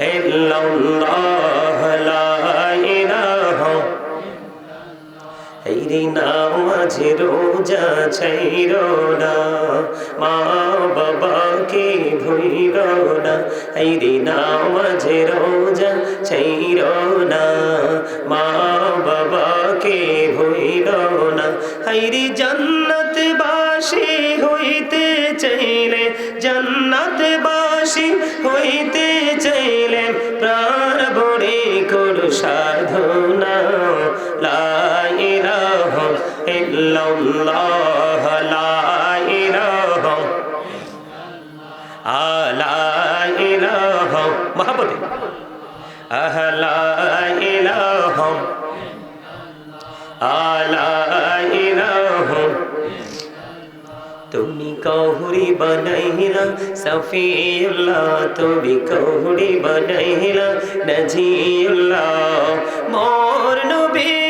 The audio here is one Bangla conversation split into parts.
এই নামাজ রোজা ছাইর না, মা বাবাকে ভুইল না। এই নামাজ রোজা ছাইর না, মা বাবাকে ভুইল না। হাইরি জান্নাত বাসি হইতে চাইলে জান্নাত বাসি হইতে ইল্লাল্লাহ, লা ইলাহা আলা ইলাহা মহাপতি। আহলা ইলাহা আলা ইলাহা। তুমি কহুরি বনাইলা, সফিউল্লাহ, তুমি কহুরি বনাইলা, নজিউল্লাহ। মোর নবীকে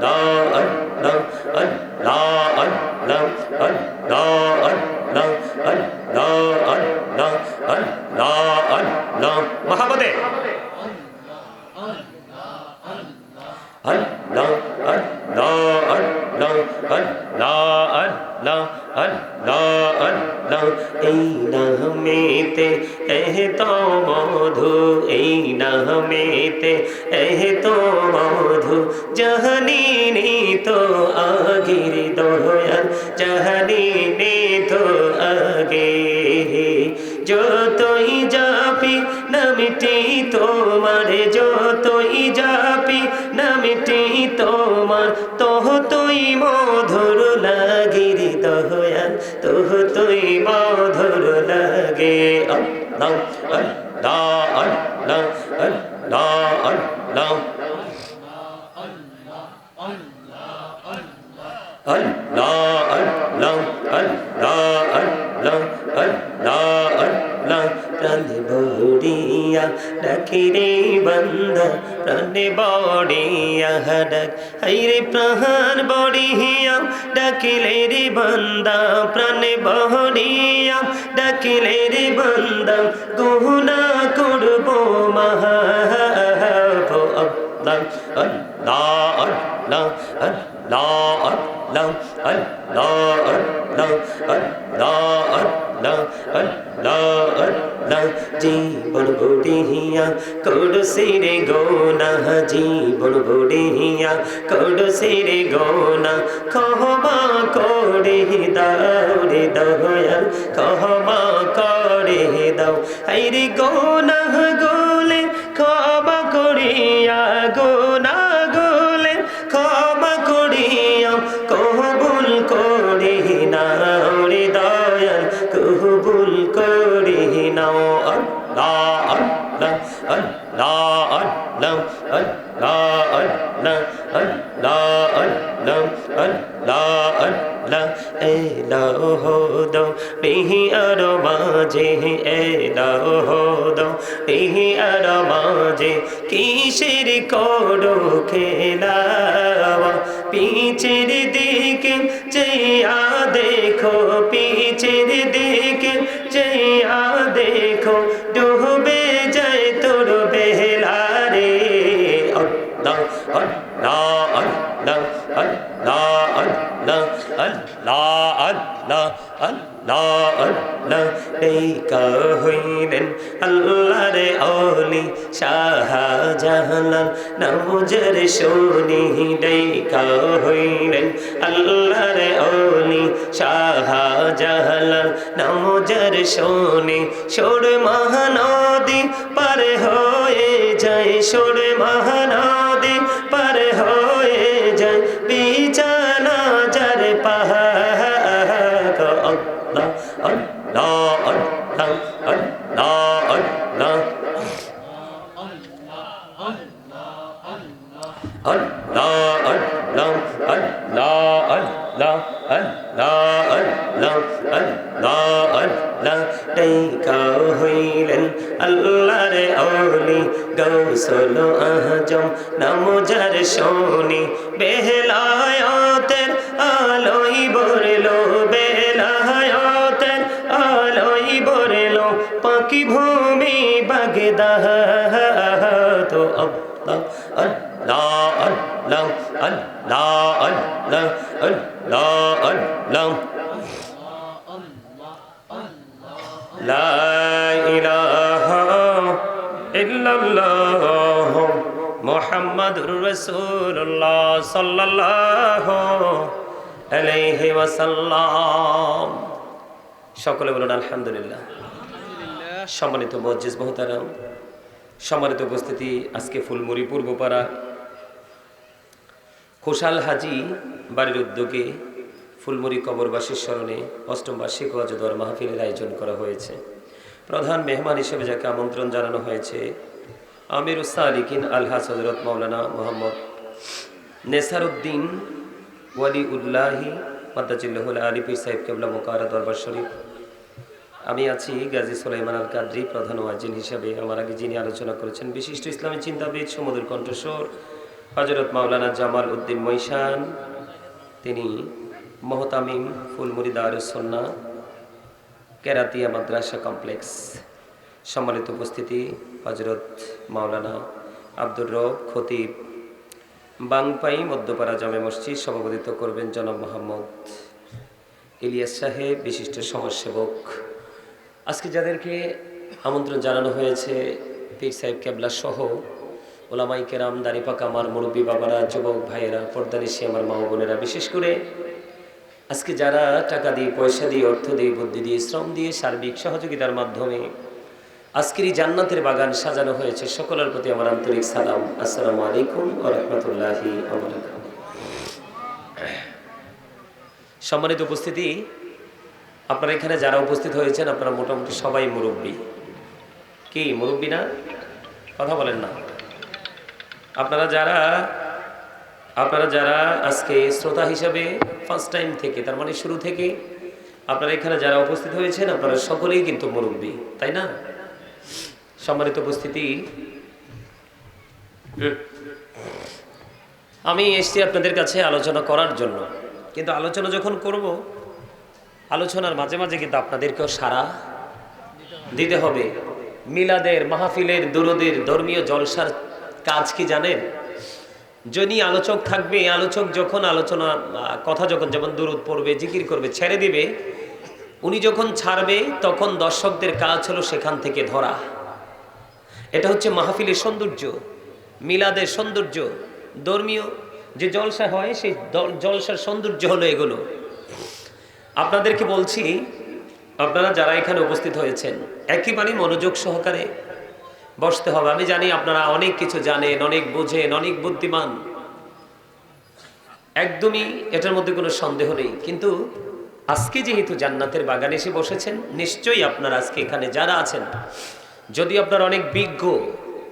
Now, এহ তো মধু, এই নামেতে এহ তো মধু। জাহানি নি তো আগির দয়াল, জাহানি নি তো আগে যতই যাপি নামিটি তোমার, যতই যাপি নামিটি তোমার তোহ তুই মধুর লাগির হয়ান তোহ তুই মধুর লাগে লাউ লাউ লাউ লাউ লাউ Allah, Allah, Allah, Allah, Allah, Allah, Allah. প্রাণে বড়িয়া, ডাকি রে বন্দা প্রাণে বড়িয়া ডাক হাইরে প্রাণ বড়িয়া, ডাকিলে রে বন্দা প্রাণে বড়িয়া, ডাকিলে রে বন্দা গুনা করব মহা আল্লাহ আল্লাহ আল্লাহ, জীবন ভরে হিয়া করো সেরে গোনা জীবন ভরে হিয়া করো সেরে গোনা কহমা করে দাও রে দয়াল কহমা করে দাও। আইরে গোনা গোলে কবা করিয়া গো দো রিহি আর মাঝে এলাও হো দো রিহি আর মাঝে কিসের করো খেলাওয়া পিছের দিকে চেয়া দেখো পিছের দিকে অলি শাহজাহালাল নজর শুনি টেকা হইলেন আল্লাহর অলি। শাহজাহালাল নজর শুনি, সুর মহানদী পার হয়ে যায়, সুর মহানদী পার হয়ে যায়, বিছানা যার পাহাড়, আল্লাহ হইলেন আল্লাহর অলি গৌসল আজম নামজার শোনি বেহলায়তের আলোই বরলো বেলায়তের আলোই বরলো পাখি ভূমি বাগদাহ তো আল্লাহ আল্লাহ আল্লাহ আল্লাহ আল্লাহ আল্লাহ আল্লাহ لا إله মোহাম্মদুর রসুল্লাহ সাল্লাহ সকলে বলুন, আলহামদুলিল্লাহ। সম্মানিত মসজিদ মহতারাম, সম্মানিত উপস্থিতি আজকে ফুলমুরি পূর্বপাড়া। খোশাল হাজি বাড়ির উদ্যোগে ফুলমুরি কবরবাসীর স্মরণে অষ্টম বার্ষিক অজদর মাহফিলের আয়োজন করা হয়েছে। প্রধান মেহমান হিসেবে যাকে আমন্ত্রণ জানানো হয়েছে আমির উস্তা আলিকিন আলহাজ হজরত মৌলানা মোহাম্মদ নেসারউদ্দিন ওয়ালি উল্লাহি মাদ্দাজিল্লাহুল আলী সাহেব কেবলা মোকারা দরবার শরীফ। আমি আছি গাজী সোলাইমান আল কাদ্রি প্রধান ওয়াজিন হিসাবে। আমার আগে যিনি আলোচনা করেছেন বিশিষ্ট ইসলামী চিন্তাবিদ সমুদ্র কণ্ঠস্বর হজরত মাওলানা জামাল উদ্দিন মৈশান, তিনি মহতামিম ফুলমুরি দারুসন্না কেরাতিয়া মাদ্রাসা কমপ্লেক্স। সম্মানিত উপস্থিতি হজরত মাওলানা আব্দুর রব খতিব। বাংপাই মধ্যপাড়া জামে মসজিদ সভাপতিত্ব করবেন জনাব মোহাম্মদ ইলিয়াস সাহেব, বিশিষ্ট সমাজসেবক। আজকে যাদেরকে আমন্ত্রণ জানানো হয়েছে, পীর সাহেব কেবলা সহ ওলামাই কেরাম দাঁড়িপাকা আমার মুরব্বী বাবারা, যুবক ভাইয়েরা, পর্দানিসি আমার মা বোনেরা, বিশেষ করে আজকে যারা টাকা দিয়ে, পয়সা দিয়ে, অর্থ দিয়ে, বুদ্ধি দিয়ে, শ্রম দিয়ে সার্বিক সহযোগিতার মাধ্যমে আজকের এই জান্নাতের বাগান সাজানো হয়েছে। সকলের প্রতি আমার আন্তরিক সালাম। আসসালামু আলাইকুম রহমতুল্লাহি সম্মানিত উপস্থিতি, আপনারা এখানে যারা উপস্থিত হয়েছেন, আপনারা মোটামুটি সবাই মুরব্বী। কি, মুরব্বী না? কথা বলেন না। আপনারা যারা আপনারা যারা আজকে শ্রোতা হিসাবে ফার্স্ট টাইম থেকে, তার মানে শুরু থেকে, আপনারা এখানে যারা উপস্থিত হয়েছেন, আপনারা সকলেই কিন্তু মুরব্বী, তাই না? সম্মানিত উপস্থিতি। আমি এসছি আপনাদের কাছে আলোচনা করার জন্য। কিন্তু আলোচনা যখন করব, আলোচনার মাঝে মাঝে কিন্তু আপনাদেরকেও সারা দিতে হবে। মিলাদের, মাহফিলের, দুরুদের, ধর্মীয় জলসার কাজ কি জানেন? যিনি আলোচক থাকবে, আলোচক যখন আলোচনা, কথা যখন যেমন দুরুদ পড়বে, জিকির করবে, ছেড়ে দিবে, উনি যখন ছাড়বে, তখন দর্শকদের কাজ হলো সেখান থেকে ধরা। এটা হচ্ছে মাহফিলের সৌন্দর্য, মিলাদের সৌন্দর্য। ধর্মীয় যে জলসা হয়, সেই জলসার সৌন্দর্য হলো এগুলো। আপনাদেরকে বলছি, আপনারা যারা এখানে উপস্থিত হয়েছেন একেবারেই মনোযোগ সহকারে বসতে হবে। আমি জানি আপনারা অনেক কিছু জানেন, অনেক বোঝেন, অনেক বুদ্ধিমান। একদমই এটার মধ্যে কোনো সন্দেহ নেই। কিন্তু আজকে যেহেতু জান্নাতের বাগানে এসে বসেছেন, নিশ্চয়ই আপনারা আজকে এখানে যারা আছেন যদি আপনার অনেক বিজ্ঞ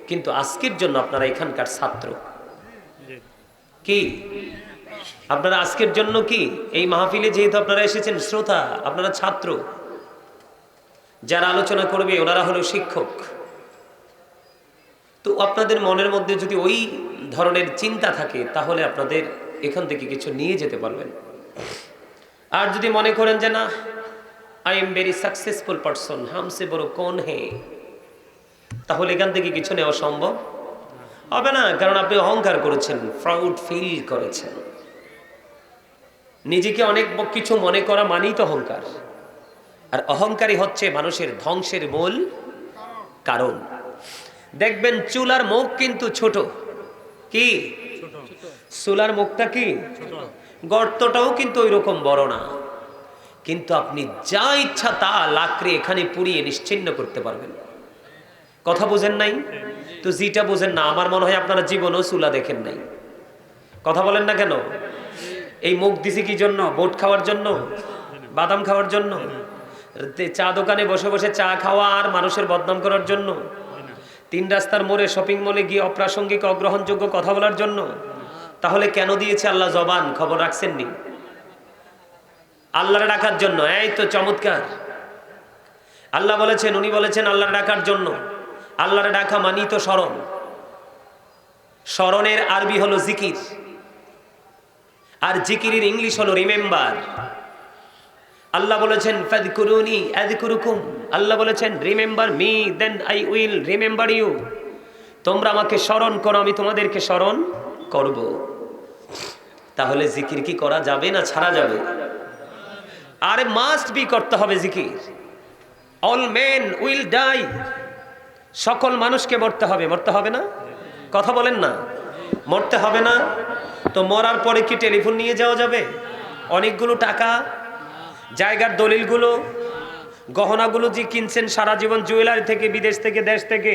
কিন্তু আজকের জন্য আপনারা এখানকার ছাত্র। কি? আপনারা আজকের জন্য কি? এই মাহফিলে যেহেতু আপনারা এসেছেন শ্রোতা আপনারা ছাত্র। যারা আলোচনা করবে ওনারা হলো শিক্ষক। তো আপনাদের মনের মধ্যে যদি ওই ধরনের চিন্তা থাকে তাহলে আপনাদের এখান থেকে কিছু নিয়ে যেতে পারবেন। আর যদি মনে করেন যে না I am very successful person হামসে বড় কোন হে? তাহলে এখান থেকে কিছু নেওয়া সম্ভব? হবে না, কারণ আপনি অহংকার করেছেন প্রাউড ফিল করেছেন। নিজেকে অনেক কিছু মনে করা মানেই তো অহংকার। আর অহংকারী হচ্ছে মানুষের ধ্বংসের মূল কারণ। দেখবেন, চুলার মুখ কিন্তু ছোট। কি? চুলার মুখটা কি? গর্তটাও কিন্তু ওই রকম বড় না। কিন্তু আপনি যা ইচ্ছা তা লাকড়ি এখানে পুড়িয়ে নিশ্চিন্ন করতে পারবেন। কথা বোঝেন নাই? তো জিটা বোঝেন না, আমার মনে হয় আপনারা জীবনেও চুলা দেখেন নাই। কথা বলেন না কেন? এই মুখ দিছি কি জন্য? বোট খাওয়ার জন্য? বাদাম খাওয়ার জন্য? চা দোকানে বসে বসে চা খাওয়া আর মানুষের বদনাম করার জন্য? তিন রাস্তার মোড়ে শপিং মলে গিয়ে অপ্রাসঙ্গিক, অগ্রহণযোগ্য কথা বলার জন্য? তাহলে কেন দিয়েছে আল্লাহ জবান? খবর রাখছেননি আল্লাহরে ডাকার জন্য। এই তো চমৎকার। আল্লাহ বলেছেন, উনি বলেছেন, আল্লাহরে ডাকার জন্য। আল্লাহরে ডাকা মানি তো স্মরণ। স্মরণের আরবি হলো জিকির। আর জিকিরের ইংলিশ হলো রিমেম্বার। আল্লাহ বলেছেন, ফাদকুরুনি আযকুরুকুম। আল্লাহ বলেছেন, remember me, then I will remember you. তোমরা আমাকে স্মরণ করো, আমি তোমাদেরকে স্মরণ করব। তাহলে জিকির কি করা যাবে না ছাড়া যাবে? আরে মাস্ট বি করতে হবে জিকির। All men will die. সকল মানুষকে মরতে হবে মরতে হবে না? কথা বলেন না। মরতে হবে না, তো মরার পরে কি টেলিফোন নিয়ে যাওয়া যাবে? অনেকগুলো টাকা, জায়গার দলিলগুলো, গহনাগুলো যে কিনছেন সারা জীবন জুয়েলারি থেকে, বিদেশ থেকে, দেশ থেকে